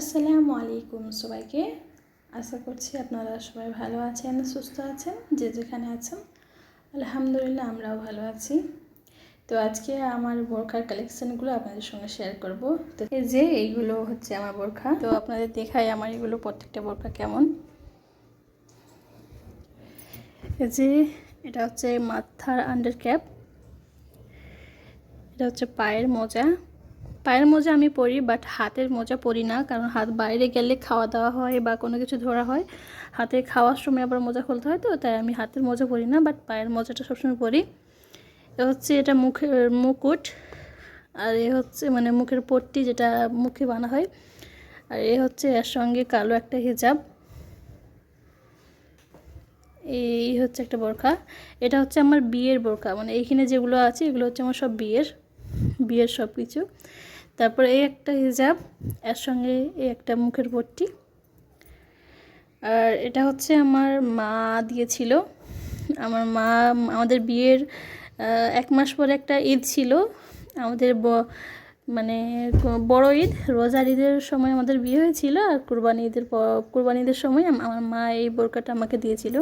আসসালামু আলাইকুম সবাইকে। আশা করছি আপনারা সবাই ভালো আছেন, সুস্থ আছেন, যে যেখানে আছেন। আলহামদুলিল্লাহ, আমরাও ভালো আছি। তো আজকে আমার বোরখার কালেকশানগুলো আপনাদের সঙ্গে শেয়ার করব। তো এই যে, এইগুলো হচ্ছে আমার বোরখা। তো আপনাদের দেখাই আমার এগুলো প্রত্যেকটা বোরখা কেমন। এই যে, এটা হচ্ছে মাথার আন্ডার ক্যাপ এটা হচ্ছে পায়ের মোজা। পায়ের মোজা আমি পরি বাট হাতের মোজা পরি না, কারণ হাত বাইরে গেলে খাওয়া দাওয়া হয় বা কোনো কিছু ধরা হয়। হাতে খাওয়ার সময় আবার মোজা খুলতে হয় তো, তাই আমি হাতের মোজা পরি না বাট পায়ের মোজাটা সবসময় পরি। এ হচ্ছে এটা মুখের মুকুট, আর এ হচ্ছে মানে মুখের পট্টি যেটা মুখে বানা হয়, আর এ হচ্ছে এর সঙ্গে কালো একটা হিজাব। এই হচ্ছে একটা বোরখা। এটা হচ্ছে আমার বিয়ের বোরখা মানে এইখানে যেগুলো আছে, এগুলো হচ্ছে আমার সব বিয়ের। বিয়ের সব কিছু তারপর এই একটা হিজাব, এর সঙ্গে এই একটা মুখের পট্টি। আর এটা হচ্ছে আমার মা দিয়েছিল। আমার মা, আমাদের বিয়ের এক মাস পরে একটা ঈদ ছিল। আমাদের ব মানে বড় ঈদ, রোজার ঈদের সময় আমাদের বিয়ে হয়েছিল আর কুরবানি ঈদের কুরবানি ঈদের সময় আমার মা এই বোরকাটা আমাকে দিয়েছিল।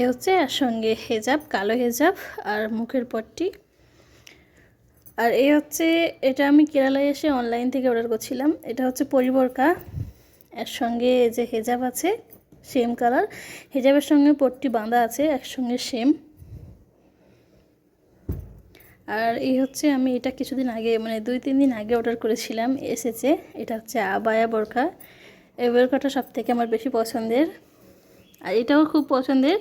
এ হচ্ছে এর সঙ্গে হেজাব, কালো হেজাব আর মুখের পট্টি। আর এই হচ্ছে, এটা আমি কেরালায় এসে অনলাইন থেকে অর্ডার করছিলাম। এটা হচ্ছে পরিবরকা। এর সঙ্গে যে হেজাব আছে সেম কালার হেজাবের সঙ্গে পট্টি বাঁধা আছে, একসঙ্গে সেম আর এই হচ্ছে আমি এটা কিছুদিন আগে মানে দুই, তিন দিন আগে অর্ডার করেছিলাম এসেছে এটা হচ্ছে আবায়া বোরখা। এই বোরখাটা সব থেকে আমার বেশি পছন্দের। আর এটাও খুব পছন্দের।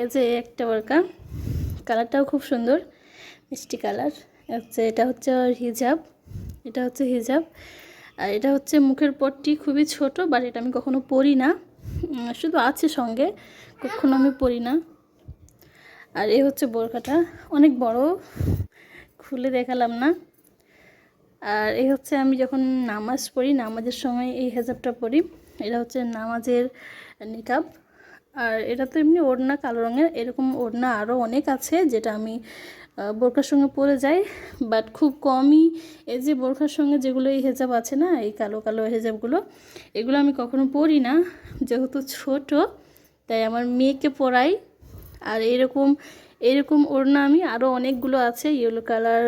এই যে একটা বোরকা কালারটাও খুব সুন্দর, মিষ্টি কালার হচ্ছে এটা হচ্ছে হিজাব। এটা হচ্ছে হিজাব। আর এটা হচ্ছে মুখের পট্টি খুবই ছোট বাট এটা আমি কখনো পরি না। শুধু আছে সঙ্গে, কখনো আমি পরি না। আর এ হচ্ছে বোরখাটা, অনেক বড়, খুলে দেখালাম না। আর এই হচ্ছে আমি যখন নামাজ পড়ি, নামাজের সময় এই হেজাবটা পড়ি এটা হচ্ছে নামাজের নিকাব। আর এটা তো এমনি ওড়না কালো রঙের, এরকম ওড়না আরও অনেক আছে যেটা আমি বোরখার সঙ্গে পরে যাই। বাট খুব কমই এই যে বোরখার সঙ্গে যেগুলো এই হেজাব আছে না, এই কালো কালো হেজাবগুলো, এগুলো আমি কখনো পরি না। যেহেতু ছোট, তাই আমার মেয়েকে পরাই। আর এরকম এরকম ওড়না আমি আরও অনেকগুলো আছে ইয়েলো কালার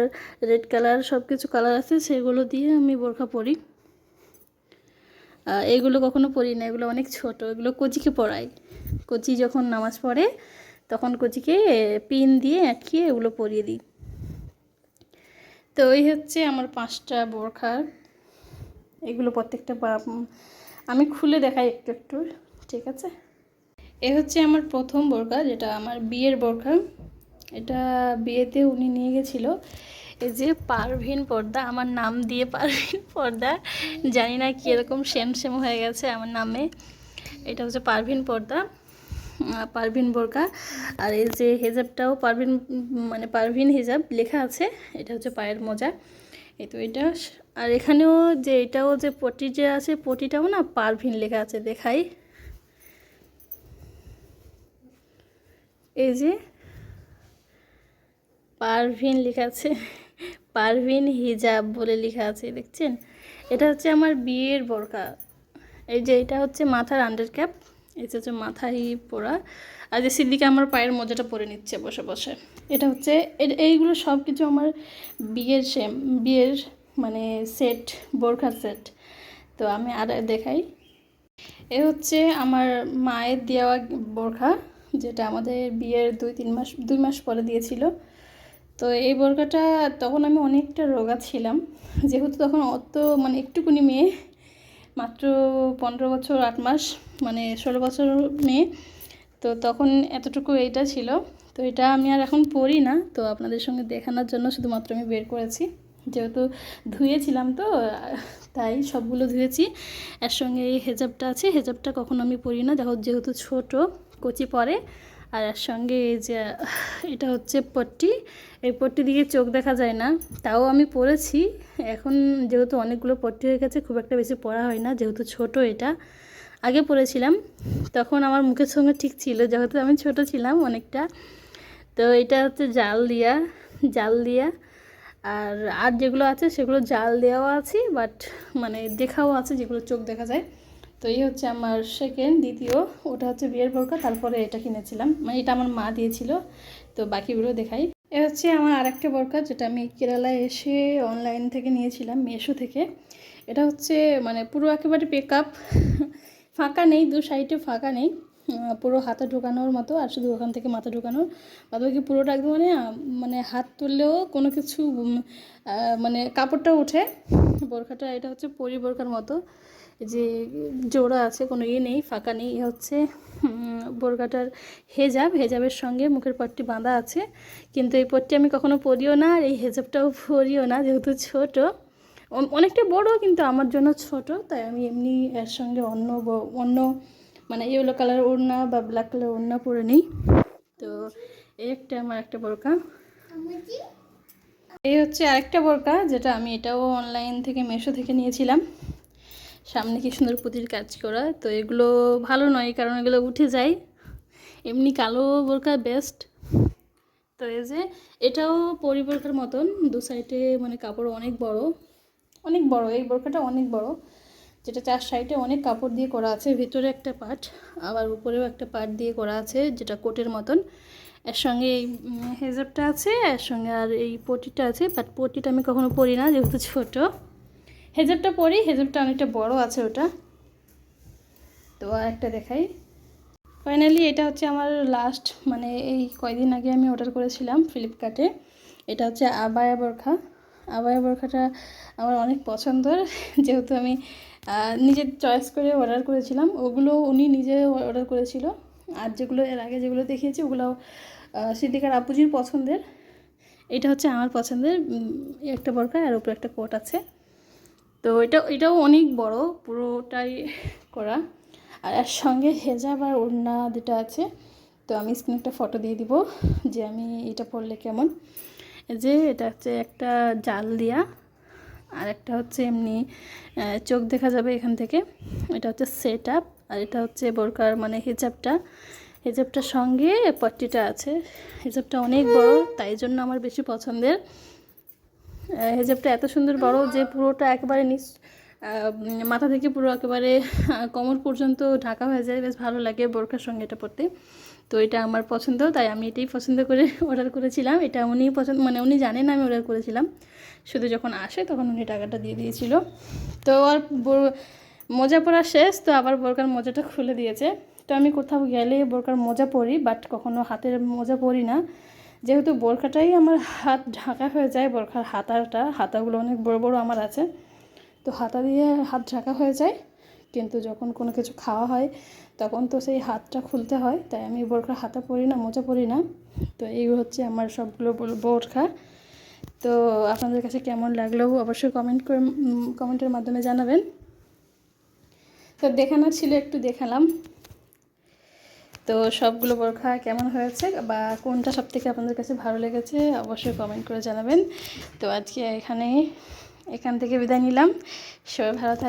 রেড কালার সব কিছু কালার আছে, সেগুলো দিয়ে আমি বোরখা পরি। এগুলো কখনো পরি না, এগুলো অনেক ছোট, এগুলো কচিকে পরাই। কচি যখন নামাজ পড়ে, তখন কচিকে পিন দিয়ে আটকিয়ে এগুলো পরিয়ে দিই। তো ওই হচ্ছে আমার পাঁচটা বোরখার। এগুলো প্রত্যেকটা আমি খুলে দেখাই একটু একটু, ঠিক আছে? এ হচ্ছে আমার প্রথম বোরখা, যেটা আমার বিয়ের বোরখা। এটা বিয়েতে উনি নিয়ে গেছিল। এই যে পারভিন পর্দা, আমার নাম দিয়ে পারভিন পর্দা। জানি না কীরকম সেম সেম হয়ে গেছে আমার নামে। এটা হচ্ছে পারভিন পর্দা পারভিন বোরকা। আর এই যে হেজাবটাও পারভিন মানে পারভিন হেজাব লেখা আছে, এটা হচ্ছে পায়ের মোজা। এই তো এটা, আর এখানেও যে এটাও যে পটি যে আছে, পটিটাও না পারভিন লেখা আছে, দেখাই। এই যে পারভিন লেখা আছে, পারভিন হিজাব বলে লেখা আছে, দেখছেন? এটা হচ্ছে আমার বিয়ের বোরকা। এই যে এটা হচ্ছে মাথার আন্ডার ক্যাপ এটা হচ্ছে মাথায় পরা আর যে সিদ্দিকে আমার পায়ের মজাটা পরে নিচ্ছে বসে বসে। এটা হচ্ছে এইগুলো সব কিছু আমার বিয়ের সেম বিয়ের মানে সেট বোরখার সেট তো আমি আর দেখাই। এ হচ্ছে আমার মায়ের দেওয়া বোরখা, যেটা আমাদের বিয়ের দুই, তিন মাস, দুই মাস পরে দিয়েছিল। তো এই বোরখাটা তখন আমি অনেকটা রোগা ছিলাম। যেহেতু তখন অত মানে একটুকুনি মেয়ে মাত্র পনেরো বছর, আট মাস মানে ষোলো বছর মেয়ে তো তখন এতটুকু এইটা ছিল। তো এটা আমি আর এখন পড়ি না। তো আপনাদের সঙ্গে দেখানোর জন্য শুধুমাত্র আমি বের করেছি। যেহেতু ধুয়েছিলাম তো, তাই সবগুলো ধুয়েছি। এর সঙ্গে এই হেজাবটা আছে। হেজাবটা কখনো আমি পরি না। দেখো, যেহেতু ছোট, কচি পরে। আর এর সঙ্গে এই যে, এটা হচ্ছে পট্টি। এই পট্টি দিকে চোখ দেখা যায় না। তাও আমি পরেছি। এখন যেহেতু অনেকগুলো পট্টি হয়ে গেছে, খুব একটা বেশি পড়া হয় না, যেহেতু ছোট এটা। আগে পরেছিলাম। তখন আমার মুখের সঙ্গে ঠিক ছিল, যেহেতু আমি ছোট ছিলাম অনেকটা। তো এটা হচ্ছে জাল দিয়া জাল দিয়া। আর আর যেগুলো আছে সেগুলো জাল দেওয়া আছে, বাট মানে দেখাও আছে যেগুলো চোখ দেখা যায়। তো এই হচ্ছে আমার সেকেন্ড দ্বিতীয়। ওটা হচ্ছে বিয়ের বোরকা, তারপরে এটা কিনেছিলাম। মানে এটা আমার মা দিয়েছিল, তো বাকিগুলো দেখাই। এ হচ্ছে আমার আরেকটা বোরকা, যেটা আমি কেরালায় এসে অনলাইন থেকে নিয়েছিলাম, মেশো থেকে। এটা হচ্ছে মানে পুরো একেবারে পেক আপ ফাঁকা নেই, দু সাইডে ফাঁকা নেই। পুরো হাতে ঢোকানোর মতো, আর শুধু ওখান থেকে মাথা ঢোকানোর। বাদ বাকি পুরোটা একদম মানে মানে হাত তুললেও কোনো কিছু মানে কাপড়টা ওঠে। বোরখাটা, এটা হচ্ছে পরি বোরখার মতো। যে জোড়া আছে কোনো ইয়ে নেই ফাঁকা নেই হচ্ছে উম, বোরখাটার হেজাব। হেজাবের সঙ্গে মুখের পট্টি বাঁধা আছে কিন্তু এই পট্টি আমি কখনো পরিও না আর এই হেজাবটাও পরিও না যেহেতু ছোট। অনেকটা বড় কিন্তু আমার জন্য ছোট তাই আমি এমনি এর সঙ্গে অন্য অন্য মানে ইয়েলো কালার ওড়না বা ব্ল্যাক কালার ওড়না পরে নিই। তো এই একটা আমার একটা বোরকা। এই হচ্ছে আরেকটা বোরকা যেটা আমি এটাও অনলাইন থেকে মেশো থেকে নিয়েছিলাম। সামনে কি সুন্দর পুঁতির কাজ করা, তো এগুলো ভালো নয়, কারণ এগুলো উঠে যায়। এমনি কালো বোরকা বেস্ট তো এই যে, এটাও পরি বোরকার মতন, দু সাইডে মানে কাপড় অনেক বড় অনেক বড়, এই বোরকাটা অনেক বড়। যেটা চার সাইডে অনেক কাপড় দিয়ে করা আছে, ভিতরে একটা পাট, আবার উপরেও একটা পাট দিয়ে করা আছে, যেটা কোটের মতন। এর সঙ্গে এই হেজাবটা আছে, এর সঙ্গে আর এই পটিটা আছে বাট পটিটা আমি কখনো পরি না, যেহেতু ছোট। হেজাবটা পরি, হেজাবটা অনেকটা বড় আছে ওটা। তো আর একটা দেখাই। ফাইনালি এটা হচ্ছে আমার লাস্ট মানে এই কয়দিন আগে আমি অর্ডার করেছিলাম ফ্লিপকার্টে এটা হচ্ছে আবায়া বোরখা আবায়া বোরখাটা আমার অনেক পছন্দের, যেহেতু আমি নিজের চয়েস করে অর্ডার করেছিলাম। ওগুলো উনি নিজে অর্ডার করেছিল। আর যেগুলো, এর আগে যেগুলো দেখিয়েছি, ওগুলো সিদ্দিকার আপুজির পছন্দের। এটা হচ্ছে আমার পছন্দের একটা বোরখা আর উপরে একটা কোট আছে। তো এটা, এটাও অনেক বড়, পুরোটাই করা। আর এর সঙ্গে হেজাব আর ওড়না দুটো আছে। তো আমি স্ক্রিনে একটা ফটো দিয়ে দিব যে আমি এটা পরলে কেমন। যে এটা হচ্ছে একটা জাল দিয়া, আর একটা হচ্ছে এমনি চোখ দেখা যাবে এখান থেকে। এটা হচ্ছে সেট আপ আর এটা হচ্ছে বোরকার মানে হিজাবটা। হিজাবটার সঙ্গে পট্টিটা আছে। হিজাবটা অনেক বড়, তাই জন্য আমার বেশি পছন্দের। হেজাবটা এত সুন্দর বড় যে পুরোটা একেবারে নিচ মাথা থেকে পুরো একেবারে কোমর পর্যন্ত ঢাকা হয়ে যায়। বেশ ভালো লাগে বোরখার সঙ্গে এটা পরতে। তো এটা আমার পছন্দ, তাই আমি এটাই পছন্দ করে অর্ডার করেছিলাম। এটা উনি পছন্দ মানে উনি জানেন আমি অর্ডার করেছিলাম। শুধু যখন আসে তখন উনি টাকাটা দিয়ে দিয়েছিল। তো আর মোজা পরা শেষ, তো আবার বোরকার মোজাটা খুলে দিয়েছে। তো আমি কোথাও গেলে বোরকার মোজা পরি বাট কখনো হাতের মোজা পরি না। যেহেতু বোরখাটাই আমার হাত ঢাকা হয়ে যায়, বোরখার হাতাটা, হাতাগুলো অনেক বড় বড় আমার আছে। তো হাতা দিয়ে হাত ঢাকা হয়ে যায়, কিন্তু যখন কোনো কিছু খাওয়া হয়, তখন তো সেই হাতটা খুলতে হয়, তাই আমি বোরখার হাতা পরি না, মোজা পরি না। তো এই হচ্ছে আমার সবগুলো বোর- বোরখা। তো আপনাদের কাছে কেমন লাগল অবশ্যই কমেন্ট করে কমেন্টের মাধ্যমে জানাবেন। তো দেখানোর ছিল, একটু দেখালাম। তো সবগুলো বোরখা কেমন হয়েছে বা কোনটা সব থেকে আপনাদের কাছে ভালো লেগেছে অবশ্যই কমেন্ট করে জানাবেন। তো আজকে এখানে এখান থেকে বিদায় নিলাম। সবাই ভালো